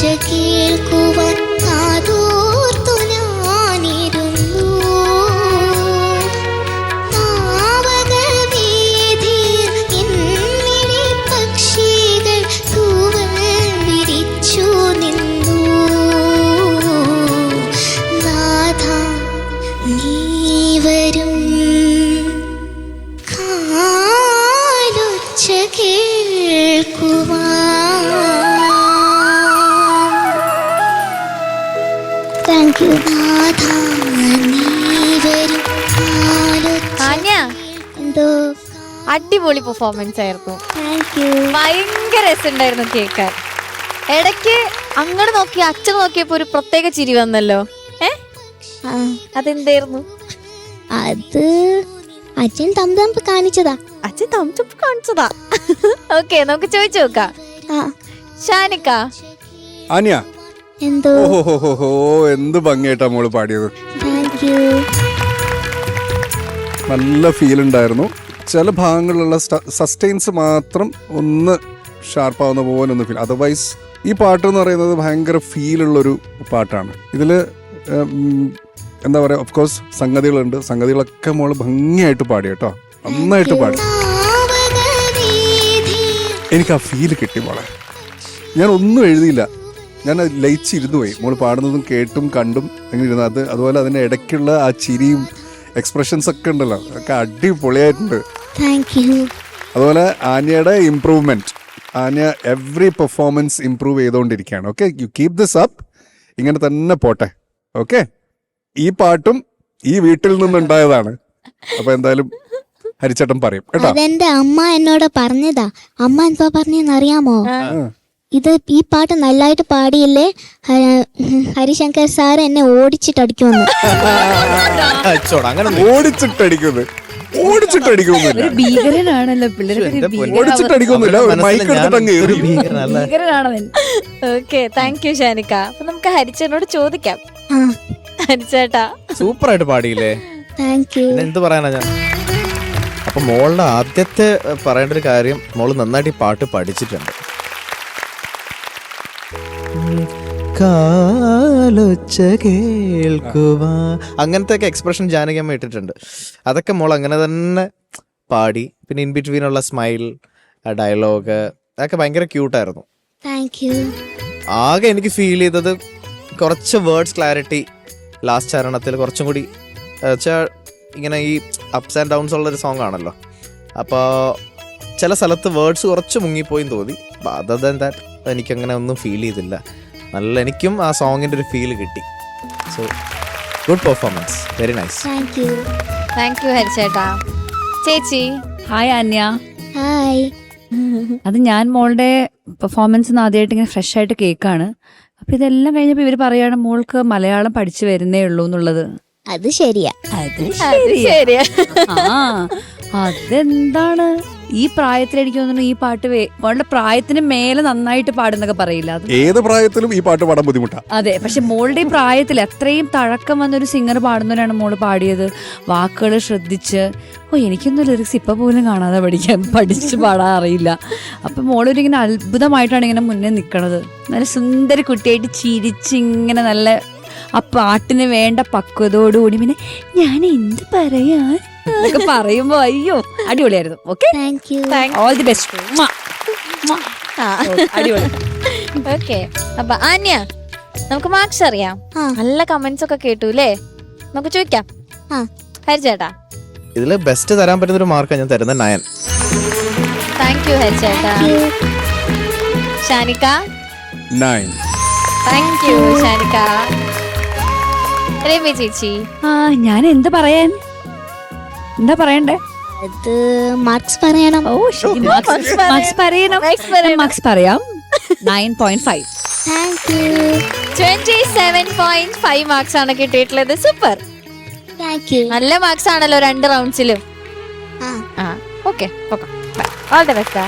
കാലൊച്ച കേൾക്കുവാൻ എന്തോ? അടിപൊളി പെർഫോമൻസ് ആയിരുന്നു. താങ്ക് യു ഭയങ്കര രസമുണ്ടായിരുന്നു കേൾക്കാൻ. ഇടയ്ക്ക് അങ്ങോട്ട് നോക്കി അച്ഛൻ നോക്കിയപ്പോ ഒരു പ്രത്യേക ചിരി വന്നല്ലോ. ഏ? അതെന്തായിരുന്നു? അത് അച്ഛൻ തം തമ്പ് കാണിച്ചതാ. അച്ഛൻ തമ്പ് കാണിച്ചതാ. ഓക്കെ നമുക്ക് ചോദിച്ചു നോക്കാം. ആ. ഷാനിക്ക? അനിയ എന്തോ? ഓഹോ എന്ത് ഭംഗിയായിട്ടാ മോൾ പാടിയത്. താങ്ക് യു നല്ല ഫീൽ ഉണ്ടായിരുന്നു. ചില ഭാഗങ്ങളിലുള്ള സസ്റ്റെയിൻസ് മാത്രം ഒന്ന് ഷാർപ്പാവുന്ന പോലെ ഒന്ന് ഫീൽ അതർവൈസ് ഈ പാട്ട് എന്ന് പറയുന്നത് ഭയങ്കര ഫീലുള്ളൊരു പാട്ടാണ്. ഇതിൽ എന്താ പറയുക ഓഫ് കോഴ്സ് സംഗതികളുണ്ട്. സംഗതികളൊക്കെ മോൾ ഭംഗിയായിട്ട് പാടി കേട്ടോ. നന്നായിട്ട് പാടി. എനിക്ക് ആ ഫീൽ കിട്ടി മോളെ. ഞാൻ ഒന്നും എഴുതിയില്ല. ഞാൻ ലയിച്ചിരുന്നു പോയി. മോൾ പാടുന്നതും കേട്ടും കണ്ടും അങ്ങനെ ഇരുന്നു. അത് അതുപോലെ അതിന്റെ ഇടയ്ക്കുള്ള ആ ചിരിയും എക്സ്പ്രഷൻസ് ഒക്കെ ഉണ്ടല്ലോ. ഒക്കെ അടിപൊളിയായിട്ടുണ്ട്. താങ്ക് യു അതുപോലെ ആന്യയുടെ ഇംപ്രൂവ്മെന്റ് ആന എവറി പെർഫോമൻസ് ഇംപ്രൂവ് ചെയ്തുകൊണ്ടിരിക്കുകയാണ് okay you keep this up ഇങ്ങനെ തന്നെ പോട്ടെ. ഓക്കെ ഈ പാട്ടും ഈ വീട്ടിൽ നിന്നുണ്ടായതാണ് അപ്പൊ എന്തായാലും ഹരിച്ചേട്ടൻ പറയും. കേട്ടോ? അതെന്റെ അമ്മ എന്നോട് പറഞ്ഞതാ. അമ്മ എന്താ പറഞ്ഞെന്ന് അറിയാമോ? ഇത് ഈ പാട്ട് നല്ലതായിട്ട് പാടിയില്ലേ? ഹരിശങ്കർ സാർ എന്നെ ഓടിച്ചിട്ടടിക്കുമെന്ന്. അച്ചോടാ അങ്ങനെ ഓടിച്ചിട്ടടിക്കുന്നത് ഭീകരനാണല്ലോ മൈക്ക് എടുത്തിട്ട് അങ്ങ് ഒരു എറിയും. ഭീകരനല്ലേ ഭീകരനാണവൻ. ഓക്കെ താങ്ക് യു ഷാനിക്ക. അപ്പൊ നമുക്ക് ഹരിച്ചേട്ടനോട് ചോദിക്കാം. ഹരിച്ചേട്ടാ. സൂപ്പർ ആയിട്ട് പാടിയില്ലേ താങ്ക് യു എന്ത് പറയാനാ ഞാൻ? അപ്പൊ മോളുടെ ആദ്യത്തെ പറയേണ്ട ഒരു കാര്യം മോൾ നന്നായിട്ട് ഈ പാട്ട് പഠിച്ചിട്ടുണ്ട്. കാലൊച്ച കേൾക്കുവാ. അങ്ങനത്തെ ഒക്കെ എക്സ്പ്രഷൻ ജാനകിയമ്മ ഇട്ടിട്ടുണ്ട്. അതൊക്കെ മോൾ അങ്ങനെ തന്നെ പാടി. പിന്നെ ഇൻ ബിറ്റ്വീൻ ഉള്ള സ്മൈൽ ഡയലോഗ് അതൊക്കെ ഭയങ്കര ക്യൂട്ടായിരുന്നു ആകെ എനിക്ക് ഫീൽ ചെയ്തത് കുറച്ച് വേർഡ്സ് ക്ലാരിറ്റി ലാസ്റ്റ് ചരണത്തിൽ കുറച്ചും കൂടി വെച്ചാൽ ഇങ്ങനെ ഈ അപ്സ് ആൻഡ് ഡൗൺസ് ഉള്ള ഒരു സോങ് ആണല്ലോ. അപ്പോൾ ചില സ്ഥലത്ത് വേർഡ്സ് കുറച്ച് മുങ്ങിപ്പോയി തോന്നി. അതർ ദാൻ ദാറ്റ് എനിക്കങ്ങനെ ഒന്നും ഫീൽ ചെയ്തില്ല. നല്ല എനിക്കും ആ സോങ്ങിന്റെ ഒരു ഫീൽ കിട്ടി. So good performance very nice thank you thank you ഹരിച്ചേട്ടാ. ചേച്ചി. ഹായ് അന്യ. ഹായ് അത് ഞാൻ മോളുടെ പെർഫോമൻസ് ആദ്യമായിട്ട് ഇങ്ങനെ ഫ്രഷ് ആയിട്ട് കേൾക്കാണ്. അപ്പൊ ഇതെല്ലാം കഴിഞ്ഞപ്പോ ഇവർ പറയാണ് മോൾക്ക് മലയാളം പഠിച്ചു വരുന്നേ ഉള്ളൂ എന്നുള്ളത്. അത് ശരിയാ. അത് ശരിയാ. ആ അതെന്താണ്? ഈ പ്രായത്തിൽ എനിക്ക് തോന്നുന്നു ഈ പാട്ട് മോളുടെ പ്രായത്തിന് മേലെ നന്നായിട്ട് പാടുന്നൊക്കെ പറയില്ല. അത് ഏത് പ്രായത്തിലും ഈ പാട്ട് പാടാൻ ബുദ്ധിമുട്ടാ. അതെ പക്ഷെ മോളുടെ പ്രായത്തിൽ അത്രയും തഴക്കം വന്നൊരു സിംഗർ പാടുന്നവരാണ് മോൾ പാടിയത്. വാക്കുകൾ ശ്രദ്ധിച്ച് ഓ എനിക്കൊന്നും ലിറിക്സ് ഇപ്പൊ പോലും കാണാതെ പഠിക്കാൻ പഠിച്ചു പാടാൻ അറിയില്ല. അപ്പൊ മോളൊരിങ്ങനെ അത്ഭുതമായിട്ടാണ് ഇങ്ങനെ മുന്നേ നിൽക്കണത് നല്ല സുന്ദര കുട്ടിയായിട്ട് ചിരിച്ച് ഇങ്ങനെ നല്ല ആ പാട്ടിന് വേണ്ട പക്വതയോടുകൂടി പിന്നെ ഞാൻ എന്ത് പറയാൻ എന്നൊക്കെ പറയുമ്പോ അയ്യോ അടിപൊളിയായിരുന്നു. Okay thank you all the best അടിപൊളി. ഓക്കെ അപ്പൊ ആന്യ നമുക്ക് മാർക്സ് അറിയാം. ആ. നല്ല കമന്റ്സ് ഒക്കെ കേട്ടു അല്ലേ നമുക്ക് ചോദിക്കാം. ആ. ഹരിച്ചേട്ടാ ഇതിൽ ബെസ്റ്റ് തരാൻ പറ്റുന്ന ഒരു മാർക്കാണ് ഞാൻ തരുന്നത് നയൻ. താങ്ക് യു ഹരിച്ചേട്ടാ ഷാനിക്ക. നയൻ. താങ്ക് യു ഷാനിക്ക. ചേച്ചി. ആ ഞാൻ എന്ത് പറയാൻ? എന്താ പറയണ്ടേ? അത് മാർക്സ് പറയണം. ഓ ശരി. മാർക്സ് മാർക്സ് പറയണം. മാർക്സ് പറയാം. Nine point five thank you twenty seven point five marks ആണ് കിട്ടിയിട്ടുള്ളത്. സൂപ്പർ താങ്ക് യു നല്ല മാർക്സ് ആണല്ലോ രണ്ട് റൗണ്ട്സിലും ആ. ആ okay okay all the best